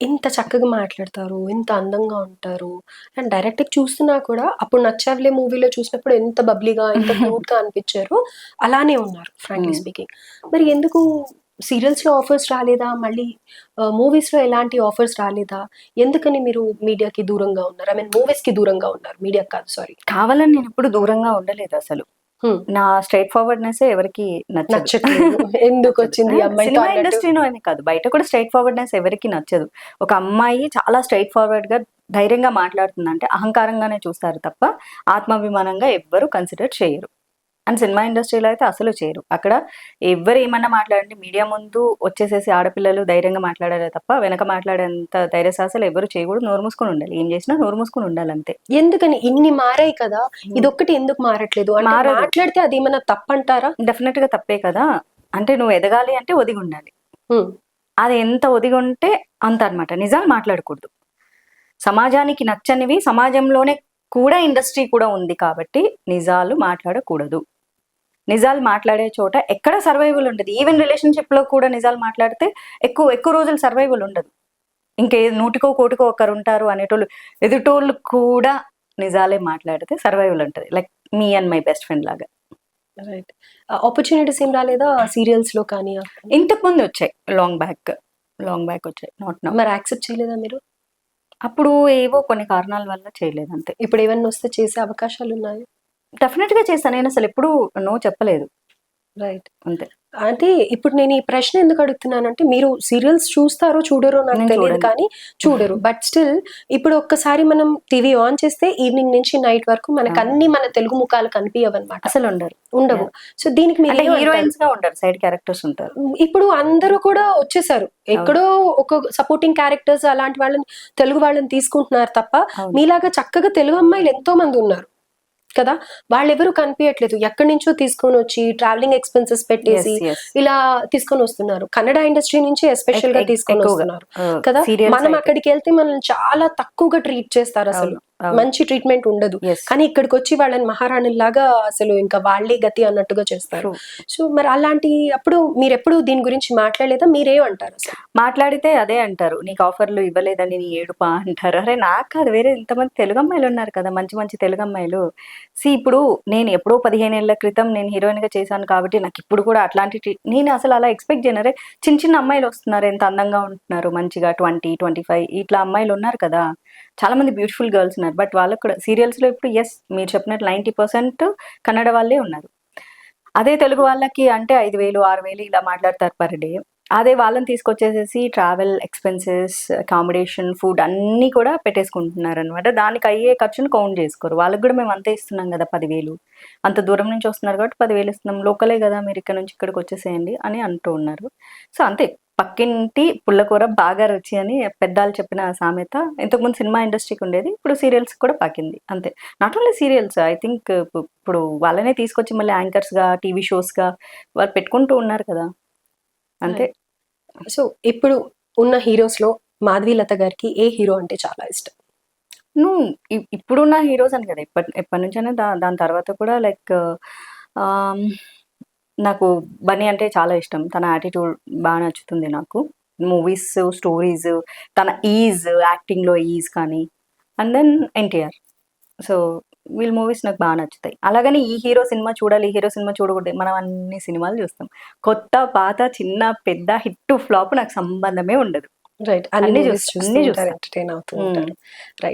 ఇంత చక్కగా మాట్లాడతారు ఇంత అందంగా ఉంటారు. అండ్ డైరెక్ట్ చూస్తున్నా కూడా అప్పుడు నచ్చావులే మూవీలో చూసినప్పుడు ఎంత బబ్లీగా ఎంత క్యూట్గా అనిపించారు అలానే ఉన్నారు ఫ్రాంక్లీ. స్పీకింగ్ మరి ఎందుకు సీరియల్స్లో ఆఫర్స్ రాలేదా? మళ్ళీ మూవీస్లో ఎలాంటి ఆఫర్స్ రాలేదా? ఎందుకని మీరు మీడియాకి దూరంగా ఉన్నారు? ఐ మీన్ మూవీస్కి దూరంగా ఉన్నారు మీడియా కాదు సారీ. కావాలని నేను ఎప్పుడు దూరంగా ఉండలేదు అసలు. నా స్ట్రైట్ ఫార్వర్డ్నెస్ ఎవరికి నచ్చదు. ఎందుకు వచ్చింది సినిమా అన్నట్టు? ఇండస్ట్రీలో అని కాదు. బయట కూడా స్ట్రైట్ ఫార్వర్డ్నెస్ ఎవరికి నచ్చదు. ఒక అమ్మాయి చాలా స్ట్రైట్ ఫార్వర్డ్గా ధైర్యంగా మాట్లాడుతుందంటే అహంకారంగానే చూస్తారు తప్ప ఆత్మాభిమానంగా ఎవ్వరు కన్సిడర్ చేయరు. అండ్ సినిమా ఇండస్ట్రీలో అయితే అసలు చేయరు. అక్కడ ఎవరు ఏమన్నా మాట్లాడండి మీడియా ముందు వచ్చేసేసి ఆడపిల్లలు ధైర్యంగా మాట్లాడారే తప్ప వెనక మాట్లాడేంత ధైర్య సాహసాలు ఎవరు చేయకూడదు. నోరు మూసుకొని ఉండాలి. ఏం చేసినా నోరు మూసుకొని ఉండాలి అంతే ఎందుకని? ఇన్ని మారాయి కదా. ఇదొక్కటి ఎందుకు మారట్లేదు. మాట్లాడితే అది ఏమైనా తప్పంటారా? డెఫినెట్గా తప్పే కదా. అంటే నువ్వు ఎదగాలి అంటే ఒదిగి ఉండాలి. అది ఎంత ఒదిగి ఉంటే అంత అన్నమాట. నిజాలు మాట్లాడకూడదు. సమాజానికి నచ్చనివి సమాజంలోనే కూడా ఇండస్ట్రీ కూడా ఉంది కాబట్టి నిజాలు మాట్లాడకూడదు. నిజాలు మాట్లాడే చోట ఎక్కడ సర్వైవల్ ఉండదు. ఈవెన్ రిలేషన్షిప్లో కూడా నిజాలు మాట్లాడితే ఎక్కువ ఎక్కువ రోజులు సర్వైవల్ ఉండదు. ఇంకే నూటికో కోటికో ఒకరు ఉంటారు అనేటోళ్ళు ఎదుటోళ్ళు కూడా నిజాలే మాట్లాడితే సర్వైవల్ ఉంటుంది. Like me and my best friend లాగా. రైట్ ఆపర్చునిటీస్ ఏం రాలేదా? సీరియల్స్లో కానీ ఇంతకు ముందు వచ్చాయి. లాంగ్ బ్యాక్ లాంగ్ బ్యాక్ వచ్చాయి. నాట్ నౌ మరి యాక్సెప్ట్ చేయలేదా మీరు? అప్పుడు ఏవో కొన్ని కారణాల వల్ల చేయలేదు అంతే. ఇప్పుడు ఏమన్నా వస్తే చేసే అవకాశాలు ఉన్నాయి? డెఫినెట్గా చేస్తాను నేను అసలు ఎప్పుడు నో చెప్పలేదు. రైట్ అంతే. అంటే ఇప్పుడు నేను ఈ ప్రశ్న ఎందుకు అడుగుతున్నానంటే మీరు సీరియల్స్ చూస్తారో చూడరో నాకు తెలియదు. కానీ చూడరు. బట్ స్టిల్ ఇప్పుడు ఒక్కసారి మనం టీవీ ఆన్ చేస్తే ఈవినింగ్ నుంచి నైట్ వరకు మనకు. అన్ని మన తెలుగు ముఖాలు కనిపించవన్నమాట అసలు ఉండరు. ఉండవు. సో దీనికి మీరు? హీరోయిన్స్గా ఉండరు. సైడ్ క్యారెక్టర్స్ ఉంటారు. ఇప్పుడు అందరూ కూడా వచ్చేసారు. ఎక్కడో ఒక సపోర్టింగ్ క్యారెక్టర్స్ అలాంటి వాళ్ళని తెలుగు వాళ్ళని తీసుకుంటున్నారు తప్ప. మీలాగా చక్కగా తెలుగు అమ్మాయిలు ఎంతో మంది ఉన్నారు. కదా వాళ్ళెవరూ కనిపించట్లేదు ఎక్కడి నుంచో తీసుకొని వచ్చి ట్రావెలింగ్ ఎక్స్పెన్సెస్ పెట్టేసి. ఇలా తీసుకొని వస్తున్నారు కన్నడ ఇండస్ట్రీ నుంచి ఎస్పెషల్గా తీసుకొని. వస్తున్నారు కదా మనం. అక్కడికి వెళ్తే మనల్ని చాలా తక్కువగా ట్రీట్ చేస్తారు అసలు. మంచి ట్రీట్మెంట్ ఉండదు. కానీ ఇక్కడికి వచ్చి వాళ్ళని మహారాణిలాగా అసలు ఇంకా వాళ్ళే గతి అన్నట్టుగా చేస్తారు. సో మరి అలాంటి అప్పుడు మీరు ఎప్పుడు దీని గురించి మాట్లాడలేదా? మీరేమంటారు మాట్లాడితే అదే అంటారు. నీకు ఆఫర్లు ఇవ్వలేదని నీ ఏడుపా అంటారు. అరే నాకు కాదు. వేరే ఇంతమంది తెలుగు అమ్మాయిలు ఉన్నారు కదా మంచి మంచి తెలుగు అమ్మాయిలు సి ఇప్పుడు నేను ఎప్పుడో పదిహేను ఏళ్ళ క్రితం నేను హీరోయిన్గా చేశాను కాబట్టి నాకు ఇప్పుడు కూడా అట్లాంటి నేను అసలు అలా ఎక్స్పెక్ట్ చేయను. అరే చిన్న చిన్న అమ్మాయిలు వస్తున్నారు ఎంత అందంగా ఉంటున్నారు మంచిగా ట్వంటీ ట్వంటీ ఫైవ్ ఇట్లా అమ్మాయిలు ఉన్నారు కదా. చాలా మంది బ్యూటిఫుల్ గర్ల్స్ ఉన్నారు. బట్ వాళ్ళకు కూడా సీరియల్స్లో ఇప్పుడు ఎస్ మీరు చెప్పినట్టు నైంటీ పర్సెంట్ కన్నడ వాళ్ళే ఉన్నారు. అదే తెలుగు వాళ్ళకి అంటే ఐదు వేలు ఆరు వేలు ఇలా మాట్లాడతారు పర్ డే అదే వాళ్ళని తీసుకొచ్చేసేసి ట్రావెల్ ఎక్స్పెన్సెస్ అకామిడేషన్ ఫుడ్ అన్నీ కూడా పెట్టేసుకుంటున్నారు అనమాట దానికి అయ్యే ఖర్చును కౌంట్ చేసుకోరు. వాళ్ళకి కూడా మేము అంతే ఇస్తున్నాం కదా పదివేలు. అంత దూరం నుంచి వస్తున్నారు కాబట్టి పదివేలు ఇస్తున్నాం. లోకలే కదా మీరు ఇక్కడ నుంచి ఇక్కడికి వచ్చేసేయండి అని అంటూ ఉన్నారు. సో అంతే. పక్కింటి పుల్లకూర బాగా రుచి అని పెద్దాలు చెప్పిన సామెత ఇంతకుముందు సినిమా ఇండస్ట్రీకి ఉండేది ఇప్పుడు సీరియల్స్ కూడా పాకింది అంతే. Not only serials I think ఇప్పుడు వాళ్ళనే తీసుకొచ్చి మళ్ళీ యాంకర్స్గా టీవీ షోస్గా వాళ్ళు పెట్టుకుంటూ ఉన్నారు కదా అంతే. సో ఇప్పుడు ఉన్న హీరోస్లో మాధవీలత గారికి ఏ హీరో అంటే చాలా ఇష్టం? నువ్వు ఇప్పుడున్న హీరోస్ అని కదా ఇప్పటి ఎప్పటి నుంచైనా దా దాని తర్వాత కూడా లైక్ నాకు బన్నీ అంటే చాలా ఇష్టం. తన యాటిట్యూడ్ బాగా నచ్చుతుంది నాకు. మూవీస్ స్టోరీస్ తన ఈజ్ యాక్టింగ్లో ఈజ్ కానీ అండ్ దెన్ ఎన్టీఆర్ సో వీళ్ళ మూవీస్ నాకు బాగా నచ్చుతాయి. అలాగని ఈ హీరో సినిమా చూడాలి ఈ హీరో సినిమా చూడకూడదు మనం అన్ని సినిమాలు చూస్తాం. కొత్త పాత చిన్న పెద్ద హిట్ ఫ్లాప్ నాకు సంబంధమే ఉండదు. రైట్ అన్ని చూస్తా- అన్ని చూస్తా. ఎంటర్టైన్ అవుతూ ఉంటారు. రైట్